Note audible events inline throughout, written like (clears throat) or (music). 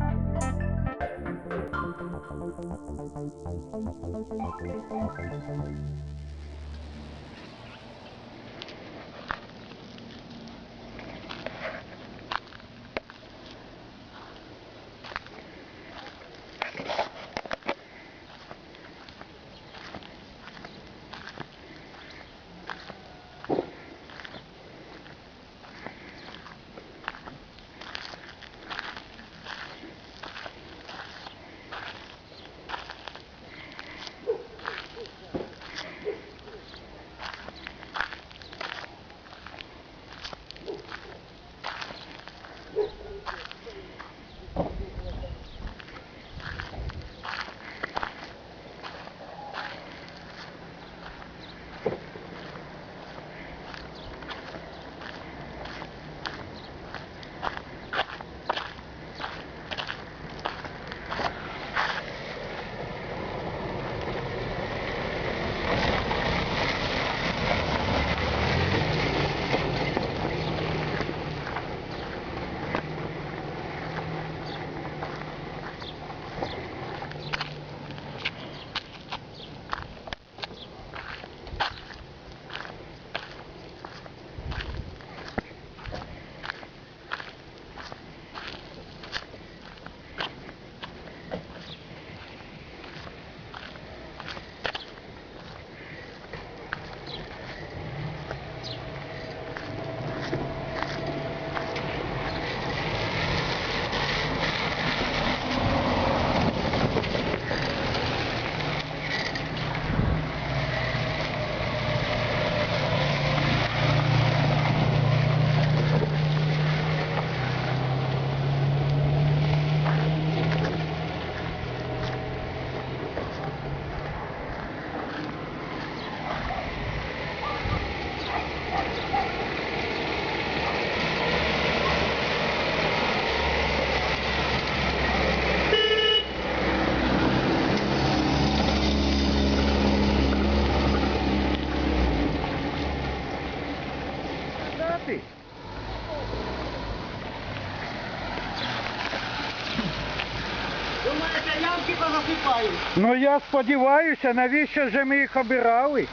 Thank you. Ну я сподіваюся, навіщо ж ми їх обирали?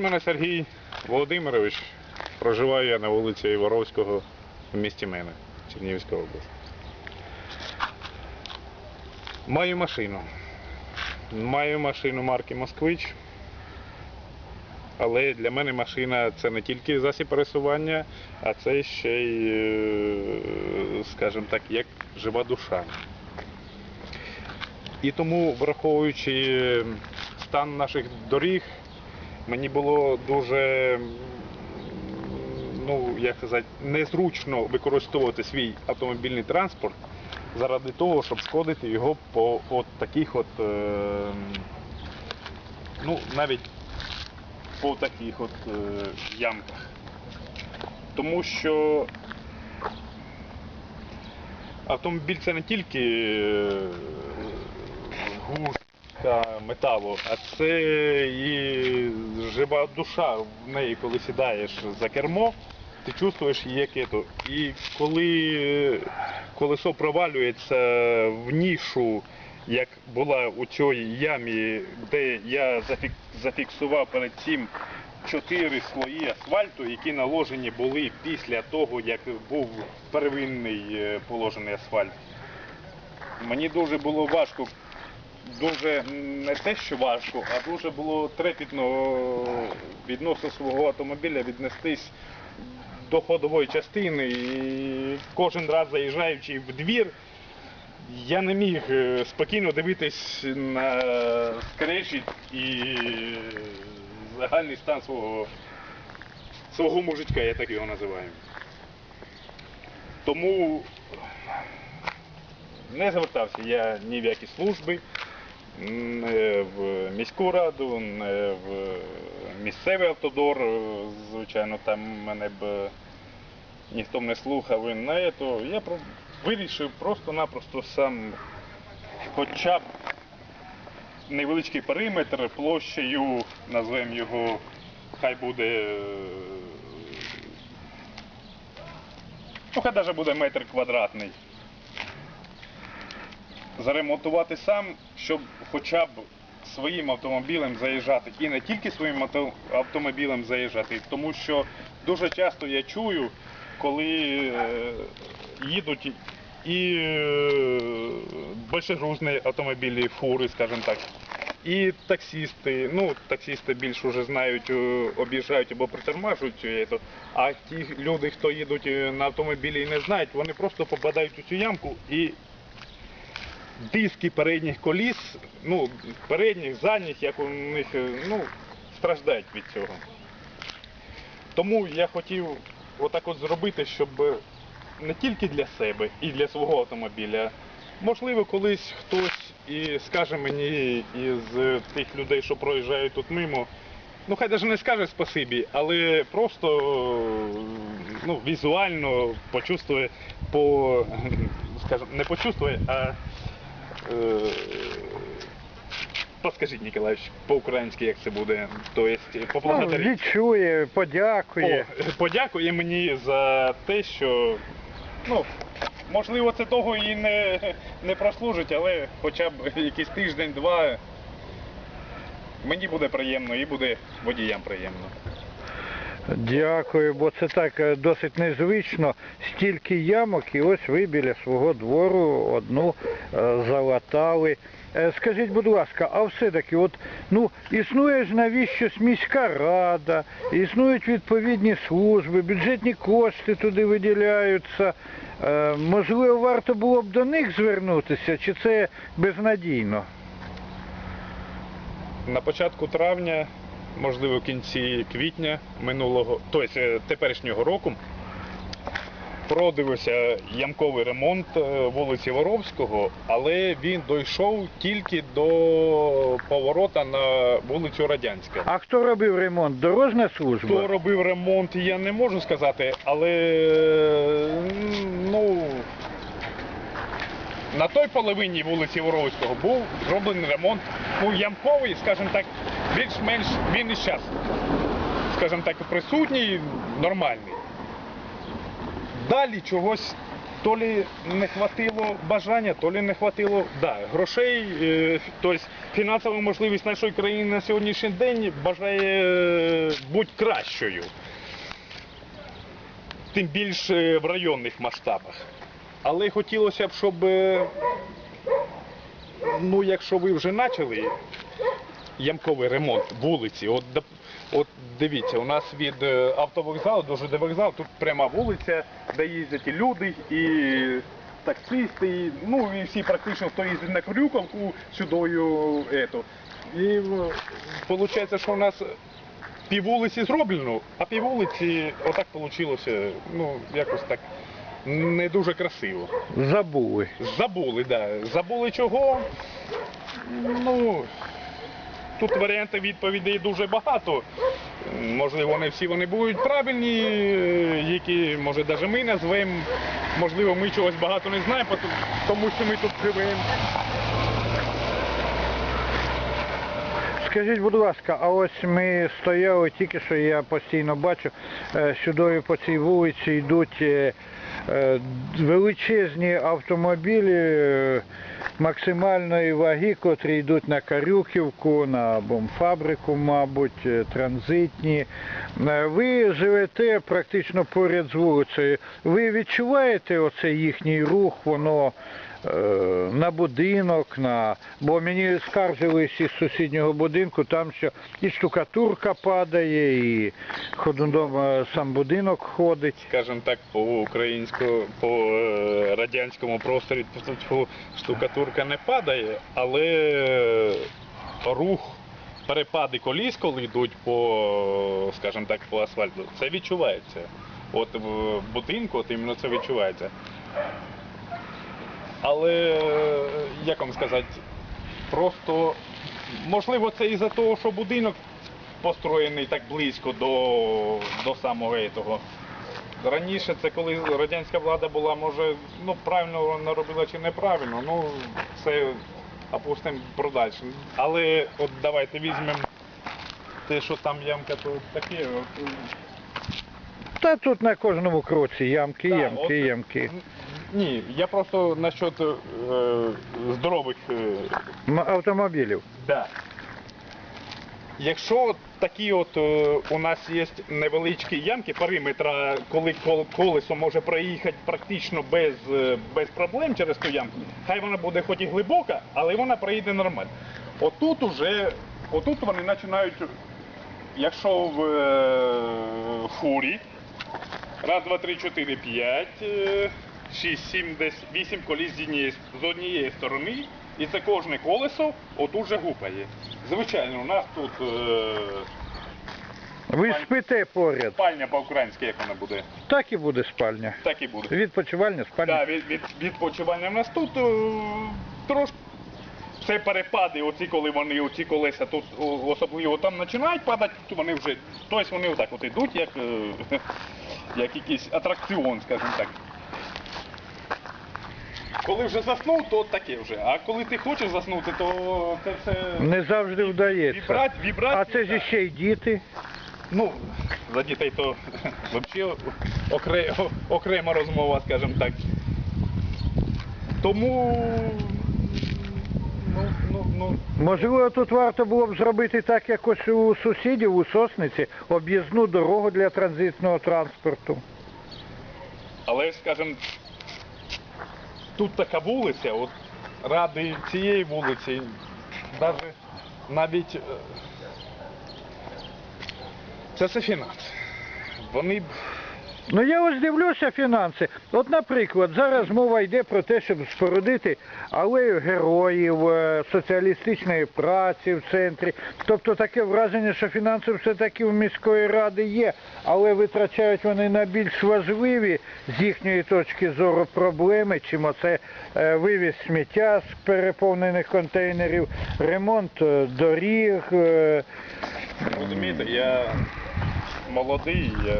Звуть мене Сергій Володимирович. Проживаю я на вулиці Єворовського в місті Мене, Чернігівська область. Маю машину. Маю машину марки Москвич. Але для мене машина це не тільки засіб пересування, а це ще й, е, скажімо так, як жива душа. І тому, враховуючи стан наших доріг, мені було дуже ну, як сказати, незручно використовувати свій автомобільний транспорт заради того, щоб сходити його по от таких от, е, ну, навіть по таких от е, ямках. Тому що автомобіль це не тільки е, густка металу, а це і жива душа в неї, коли сідаєш за кермо, ти чувствуєш її киту. І коли колесо провалюється в нішу, як була у цій ямі, де я зафіксував перед цим чотири слої асфальту, які наложені були після того, як був первинний е, положений асфальт. Мені дуже було важко, дуже не те, що важко, а дуже було трепетно відносно свого автомобіля віднестись до ходової частини. І кожен раз заїжджаючи в двір, я не міг е, спокійно дивитись на скрежіт і загальний стан свого, свого мужичка, я так його називаю. Тому не звертався я ні в які служби, не в міську раду, не в місцевий автодор. Звичайно, там мене б ніхто не слухав. І на це я вирішив просто-напросто сам хоча б невеличкий периметр площею, назвемо його, хай буде. Ну, хай навіть буде метр квадратний. Заремонтувати сам, щоб хоча б своїм автомобілем заїжджати. І не тільки своїм автомобілем заїжджати, тому що дуже часто я чую, коли е, їдуть і е, большегрузні автомобілі, фури, скажімо так, і таксісти, ну, таксісти більш уже знають, е, об'їжджають або притормажують, а ті люди, хто їдуть на автомобілі і не знають, вони просто попадають у цю ямку і диски передніх коліс, ну, передніх, задніх, як у них, е, ну, страждають від цього. Тому я хотів отак от зробити, щоб не тільки для себе і для свого автомобіля. Можливо, колись хтось і скаже мені із тих людей, що проїжджають тут мимо, ну хай навіть не скаже спасибі, але просто ну, візуально почувствує по, скажімо, не почувствує, а е, Подскажіть, Ніколаївич, по-українськи як це буде? Тобто, Ну, поблагодарить. відчує, подякує. О, подякує мені за те, що ну, можливо це того і не, не прослужить, але хоча б якийсь тиждень-два мені буде приємно і буде водіям приємно. Дякую, бо це так е, досить незвично. Стільки ямок, і ось ви біля свого двору одну е, залатали. Е, Скажіть, будь ласка, а все-таки, от, ну, існує ж навіщось міська рада, існують відповідні служби, бюджетні кошти туди виділяються. Можливо, варто було б до них звернутися, чи це безнадійно? На початку травня, можливо, в кінці квітня минулого, тобто е, теперішнього року, продивився ямковий ремонт е, вулиці Воровського, але він дійшов тільки до поворота на вулицю Радянська. А хто робив ремонт? Дорожня служба? Хто робив ремонт, я не можу сказати, але ну, на той половині вулиці Воровського був зроблений ремонт, ну, ямковий, скажімо так, більш-менш він і зараз, скажімо так, присутній, нормальний. Далі чогось то лі не хватило бажання, то лі не хватило да, грошей. е, Тобто фінансова можливість нашої країни на сьогоднішній день бажає е, бути кращою. Тим більше в районних масштабах. Але хотілося б, щоб, е, ну, якщо ви вже почали ямковий ремонт вулиці. От, от дивіться, у нас від е, автовокзалу до ЖД вокзалу тут пряма вулиця, де їздять і люди, і таксисти, і, ну і всі практично, хто їздить на Крюковку сюдою. Ето. І виходить, що у нас пів вулиці зроблено, а пів вулиці отак вийшло, ну, якось так не дуже красиво. Забули. Забули, да. Забули чого? Ну, тут варіантів відповідей дуже багато. Можливо, не всі вони будуть правильні, які, може, навіть ми назвемо. Можливо, ми чогось багато не знаємо, тому що ми тут живемо. Скажіть, будь ласка, а ось ми стояли тільки що, я постійно бачу, е, сюди по цій вулиці йдуть е, величезні автомобілі е, максимальної ваги, котрі йдуть на Карюківку, на бомфабрику, мабуть, е, транзитні. Е, Ви живете практично поряд з вулицею. Ви відчуваєте оцей їхній рух, воно е, на будинок, на... бо мені скаржились із сусіднього будинку, там що і штукатурка падає, і ходуном е, сам будинок ходить. скажімо так, по українському, по е, радянському просторі штукатурка не падає, але рух, перепади коліс, коли йдуть по, скажімо так, по асфальту, це відчувається. От в будинку, от іменно це відчувається. Але, е, як вам сказати, просто можливо це із-за того, що будинок построєний так близько до, до самого того. Раніше це коли радянська влада була, може, ну правильно вона робила чи неправильно, ну це опустимо продальше. Але от давайте візьмемо те, що там ямка, то таке. От, Та тут на кожному кроці ямки, Да, ямки, от- ямки. Ні, я просто насчет е, здорових е, М- Автомобілів. Да. Якщо такі от е, у нас є невеличкі ямки периметра, коли колесо може проїхати практично без, е, без проблем через ту ямку, хай вона буде хоч і глибока, але вона проїде нормально. Отут уже, отут вони починають, якщо в е, фурі, раз, два, три, чотири, п'ять, е, шість, сім, десь вісім коліс з однієї, сторони, і це кожне колесо отут же гупає. Звичайно, у нас тут е, Ви спите поряд. спальня по-українськи, як вона буде, Так і буде спальня. так і буде. Відпочивальня, спальня. Да, від, від, відпочивання в нас тут е, трошки. Це перепади, оці, коли вони оці колеса тут о, особливо там починають падати, то вони вже, тобто вони отак от йдуть, як, е, (laughs) як якийсь атракціон, скажімо так. Коли вже заснув, то таке вже. А коли ти хочеш заснути, то це все. Не завжди вдається. Вібрать, вібрації, А це ж ще й діти. Ну, за дітей то (laughs) взагалі окре, окрема розмова, скажімо так. Тому. Ну, ну, ну, Можливо, тут варто було б зробити так, як ось у сусідів у Сосниці, об'їзну дорогу для транзитного транспорту. але, скажімо, тут така вулиця, от ради цієї вулиці, навіть навіть е, це все. Вони Ну я ось дивлюся фінанси. От, наприклад, зараз мова йде про те, щоб спорудити алею героїв е, соціалістичної праці в центрі. Тобто таке враження, що фінанси все-таки у міської ради є, але витрачають вони на більш важливі з їхньої точки зору проблеми, чим оце е, вивіз сміття з переповнених контейнерів, ремонт е, доріг. Розумієте, я молодий, я,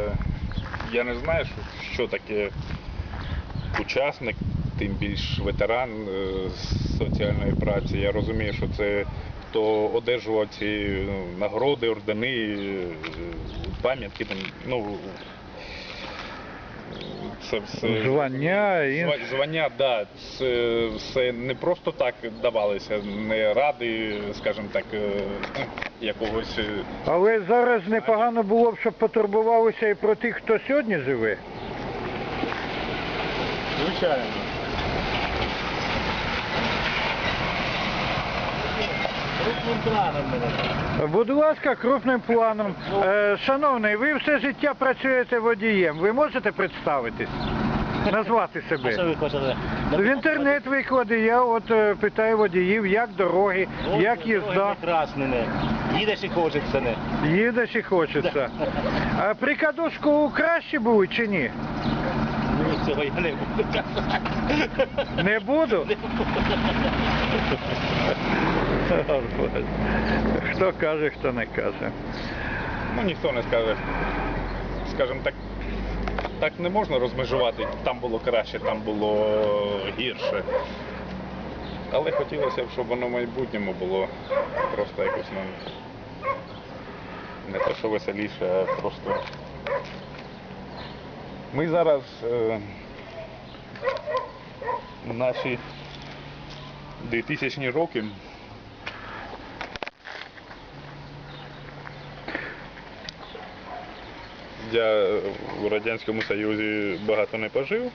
я не знаю, що, таке учасник, тим більш ветеран е, соціальної праці. Я розумію, що це хто одержував ці ну, нагороди, ордени, е, пам'ятки. Ну, це все Звання, і- Зва- звання, да, це все не просто так давалося, не ради, скажімо так, е, якогось. е, Але зараз непогано було б, щоб потурбувалися і про тих, хто сьогодні живе. Звичайно. Крупним планом мене. Будь ласка, крупним планом. Е, шановний, ви все життя працюєте водієм. Ви можете представитись? Назвати А що себе? ви хочете? В інтернет виклади, я от е, питаю водіїв, як дороги, як дороги їзда. Прекрасні. Їдеш і хочеться, не. Їдеш і хочеться. А при кадушку краще були чи ні? Ну, цього я не буду казати. Не буду? Хто каже, хто не каже. Ну ніхто не скаже. Скажімо так, так не можна розмежувати, там було краще, там було гірше. Але хотілося б, щоб воно в майбутньому було просто якось ну, не те, що веселіше, а просто. Ми зараз е, наші 2000 роки Я в Радянському Союзі багато не пожив.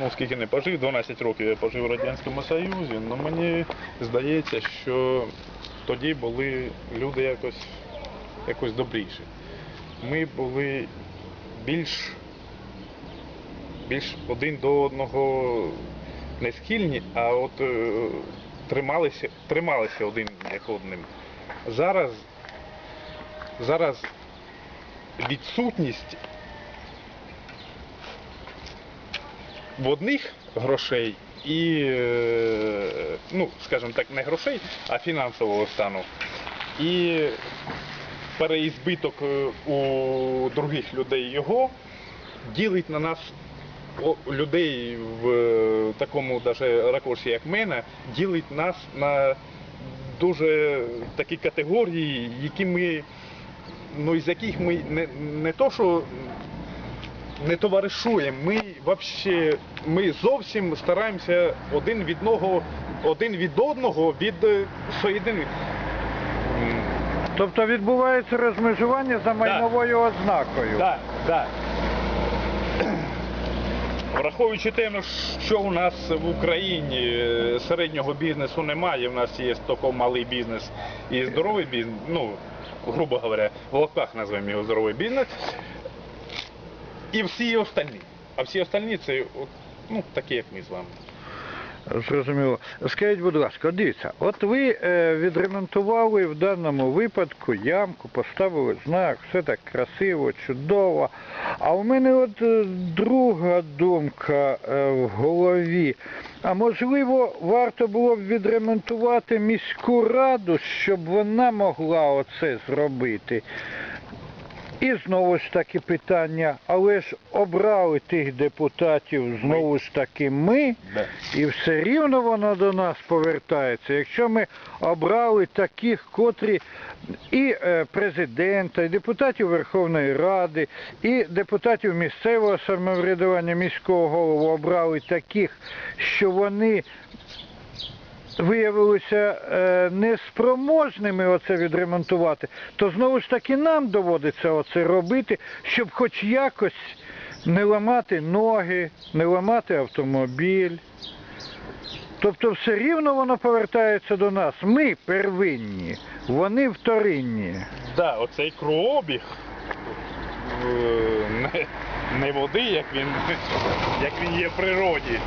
Ну, скільки не пожив, 12 років я пожив в Радянському Союзі, але мені здається, що тоді були люди якось, якось добріші. Ми були більш, більш один до одного не схильні, а от е, трималися, трималися один як одним. Зараз, зараз відсутність в одних грошей і, е, ну, скажімо так, не грошей, а фінансового стану. І переізбиток е, у других людей його ділить на нас людей в е, такому даже ракурсі, як мене, ділить нас на дуже такі категорії, які ми ну із яких ми не, не то, що не товаришуємо, ми вообще, ми зовсім стараємося один від одного, один від одного від е, соєдини. Тобто відбувається розмежування за майновою ознакою. Так, так. Враховуючи те, ну, що у нас в Україні е, середнього бізнесу немає, у нас є тільки малий бізнес і здоровий бізнес, ну, грубо говоря, в лапках називаємо його здоровий бізнес. І всі остальные. А всі остальные це ну, такі, як ми з вами. Зрозуміло. Скажіть, будь ласка, дивіться, от ви е, відремонтували в даному випадку ямку, поставили знак, все так красиво, чудово. А у мене от е, друга думка е, в голові. А можливо, варто було б відремонтувати міську раду, щоб вона могла оце зробити. І знову ж таки питання, але ж обрали тих депутатів знову ж таки ми. І все рівно воно до нас повертається. Якщо ми обрали таких, котрі і е, президента, і депутатів Верховної Ради, і депутатів місцевого самоврядування міського голову обрали таких, що вони виявилися е, неспроможними оце відремонтувати, то знову ж таки нам доводиться оце робити, щоб хоч якось не ламати ноги, не ламати автомобіль. Тобто все рівно воно повертається до нас. Ми первинні, вони вторинні. Да, оцей кровообіг е, не, не води, як він, як він є в природі,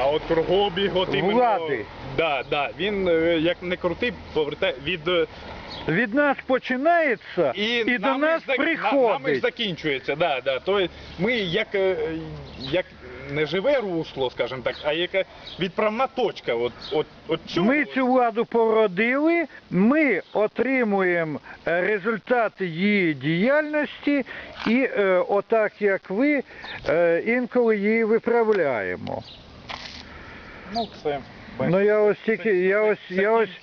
а от кругообіг от іменно, Влади. Да, да, він е, як не крутий, повертає від е, Від нас починається і, і, до нами нас зак- на- приходить. нами закінчується. Да, да. То ми як, е, як не живе русло, скажімо так, а яка відправна точка. От, от, от цього. Ми цю владу породили, ми отримуємо е, результати її діяльності і е, отак як ви е, інколи її виправляємо. Ну, це, Ну я ось тільки, я ось, я ось,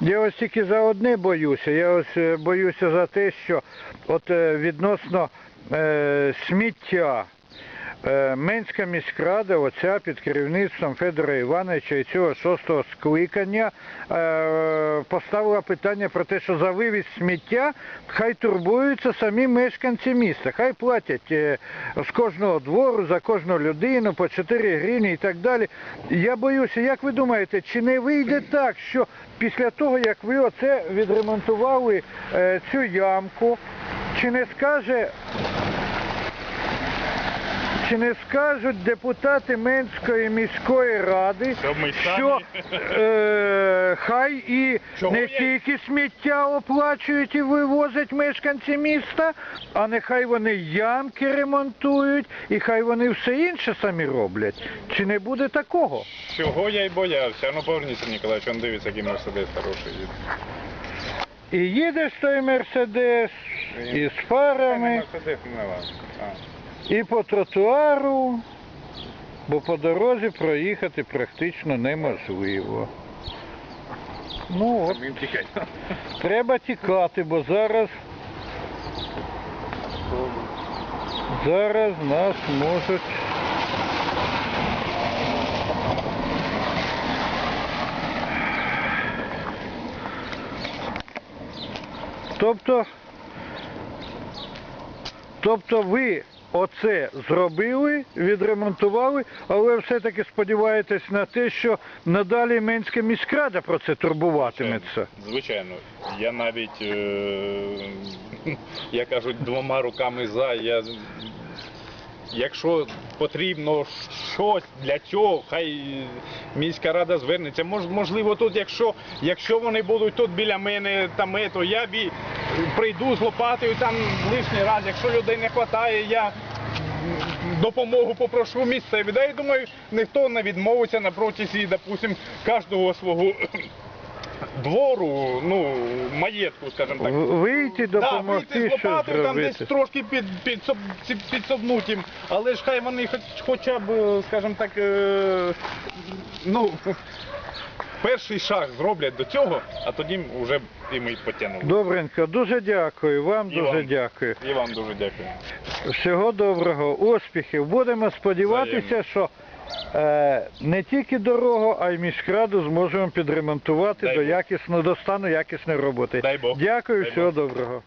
я ось тільки за одне боюся. Я ось е, боюся за те, що от е, відносно е, сміття. Е, Менська міськрада, оця під керівництвом Федора Івановича і цього шостого скликання е, поставила питання про те, що за вивіз сміття хай турбуються самі мешканці міста. Хай платять е, з кожного двору за кожну людину по 4 гривні і так далі. Я боюся, як ви думаєте, чи не вийде так, що після того, як ви оце відремонтували цю ямку, чи не скаже чи не скажуть депутати Менської міської ради, Що ми що е, хай і Чого не я- тільки сміття оплачують і вивозять мешканці міста, а нехай вони ямки ремонтують і хай вони все інше самі роблять. Чи не буде такого? Чого я й боявся? Ну поверніться, Ніколаєвич, он дивиться, який мерседес хороший. І їдеш той мерседес, і з фарами. Мерседес не ладно. І по тротуару, бо по дорозі проїхати практично неможливо. Ну от, треба тікати, бо зараз, зараз нас можуть. Тобто, тобто ви оце зробили, відремонтували, але все-таки сподіваєтесь на те, що надалі Менська міськрада про це турбуватиметься. Звичайно, я навіть, е, як кажуть, двома руками за. Я, якщо потрібно щось для цього, хай міська рада звернеться. Мож, можливо, тут, якщо, якщо вони будуть тут біля мене, там, е, то я бі, прийду з лопатою там лишній раз. Якщо людей не вистачає, я допомогу попрошу місцеві. Да, я думаю, ніхто не відмовиться на протязі, допустим, кожного свого (clears throat) двору, ну, маєтку, скажімо так. Вийти, Да, допомогти, вийти з щось лопатою, там десь зробити. трошки під, під, під, підсобнуть їм, але ж хай вони хоч, хоча б, е, скажімо так, е, ну, перший шаг зроблять до цього, а тоді вже і ми потягнули. Добренько, дуже дякую, вам І дуже вам. дякую. І вам дуже дякую. Всього доброго, успіхів. Будемо сподіватися, Взаємно. що е, не тільки дорогу, а й міськраду зможемо підремонтувати Дай до Бог. якісного до стану якісної роботи. Дай Бог. Дякую, Дай всього Бог. доброго.